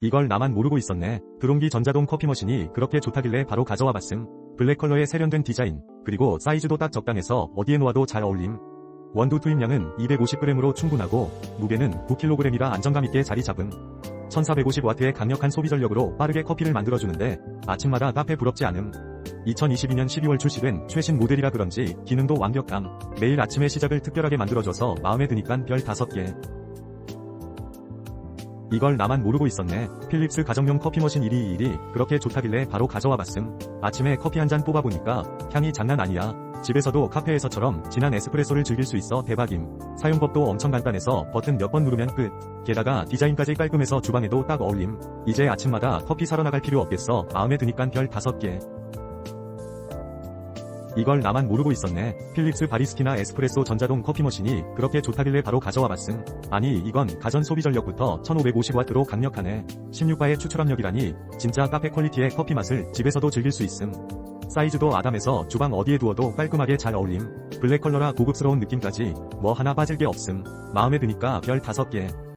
이걸 나만 모르고 있었네. 드론기 전자동 커피 머신이 그렇게 좋다길래 바로 가져와 봤음. 블랙 컬러의 세련된 디자인, 그리고 사이즈도 딱 적당해서 어디에 놓아도 잘 어울림. 원두 투입량은 250g으로 충분하고 무게는 9kg이라 안정감 있게 자리 잡음. 1450W의 강력한 소비 전력으로 빠르게 커피를 만들어주는데 아침마다 카페 부럽지 않음. 2022년 12월 출시된 최신 모델이라 그런지 기능도 완벽함. 매일 아침의 시작을 특별하게 만들어줘서 마음에 드니깐 별 5개. 이걸 나만 모르고 있었네. 필립스 가정용 커피 머신 1위 1위 그렇게 좋다길래 바로 가져와 봤음. 아침에 커피 한 잔 뽑아보니까 향이 장난 아니야. 집에서도 카페에서처럼 진한 에스프레소를 즐길 수 있어 대박임. 사용법도 엄청 간단해서 버튼 몇 번 누르면 끝. 게다가 디자인까지 깔끔해서 주방에도 딱 어울림. 이제 아침마다 커피 사러 나갈 필요 없겠어. 마음에 드니깐 별 5개. 이걸 나만 모르고 있었네. 필립스 바리스티나 에스프레소 전자동 커피 머신이 그렇게 좋다길래 바로 가져와 봤음. 아니 이건 가전 소비 전력부터 1550W로 강력하네. 16바의 추출 압력이라니 진짜 카페 퀄리티의 커피 맛을 집에서도 즐길 수 있음. 사이즈도 아담해서 주방 어디에 두어도 깔끔하게 잘 어울림. 블랙 컬러라 고급스러운 느낌까지 뭐 하나 빠질 게 없음. 마음에 드니까 별 5개.